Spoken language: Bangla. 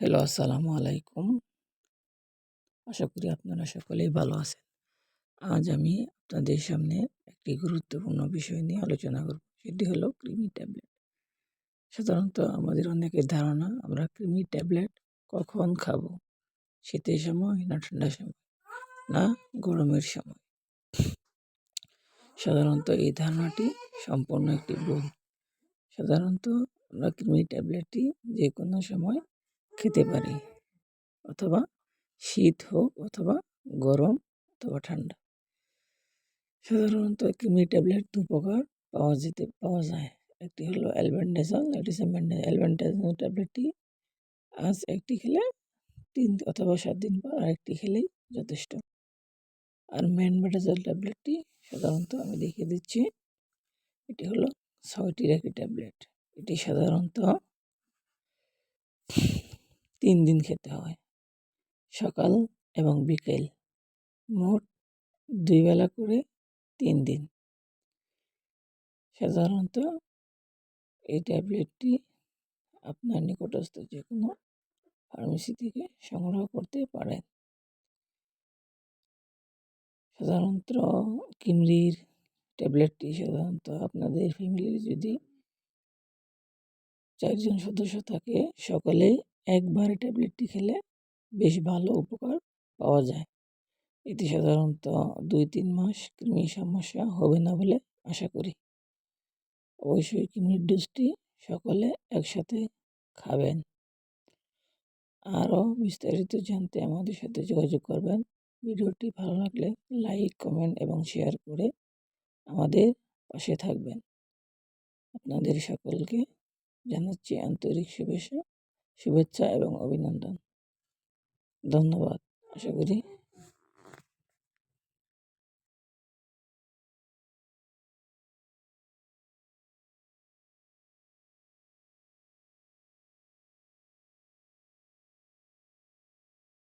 হ্যালো, আসসালামু আলাইকুম। আশা করি আপনারা সকলেই ভালো আছেন। আজ আমি আপনাদের সামনে একটি গুরুত্বপূর্ণ বিষয় নিয়ে আলোচনা করব, সেটি হলো কৃমি ট্যাবলেট। সাধারণত আমাদের অনেকের ধারণা, আমরা কৃমি ট্যাবলেট কখন খাব? শীতের সময় না ঠান্ডার সময়? না গরমের সময়? সাধারণত এই ধারণাটি সম্পূর্ণ একটি ভুল। সাধারণত আমরা কৃমি ট্যাবলেটটি যে কোনো সময় খেতে পারি। অথবা শীত হোক অথবা গরম অথবা ঠান্ডা। সাধারণত কৃমি ট্যাবলেট দু প্রকার পাওয়া যেতে, পাওয়া যায়। একটি হলো অ্যালবেন্ডাজল একটি অ্যালবেন্ডাজল ট্যাবলেটটি আজ একটি খেলে তিন অথবা সাত দিন পর আরেকটি খেলেই যথেষ্ট। আর ম্যানবাটাজল ট্যাবলেটটি সাধারণত আমি দেখিয়ে দিচ্ছি, এটি হলো ছয়টির একটি ট্যাবলেট এটি সাধারণত তিন দিন খেতে হয়। সকাল এবং বিকেল। মোট দুই বেলা করে তিন দিন। সাধারণত এই ট্যাবলেটটি আপনার নিকটস্থ যে কোনো ফার্মেসি থেকে সংগ্রহ করতে পারেন। সাধারণত কিমরির ট্যাবলেটটি সাধারণত আপনাদের ফ্যামিলির যদি চারজন সদস্য থাকে সকলেই একবারে ট্যাবলেটটি খেলে বেশ ভালো উপকার পাওয়া যায়। এটি সাধারণত দুই তিন মাস কৃমি সমস্যা হবে না বলে আশা করি। অবশ্যই কৃমির ডোজটি সকলে একসাথে খাবেন। আরও বিস্তারিত জানতে আমাদের সাথে যোগাযোগ করবেন। ভিডিওটি ভালো লাগলে লাইক, কমেন্ট এবং শেয়ার করে আমাদের পাশে থাকবেন। আপনাদের সকলকে জানাচ্ছি আন্তরিক শুভেচ্ছা। শুভেচ্ছা এবং অভিনন্দন। ধন্যবাদ আশা করি।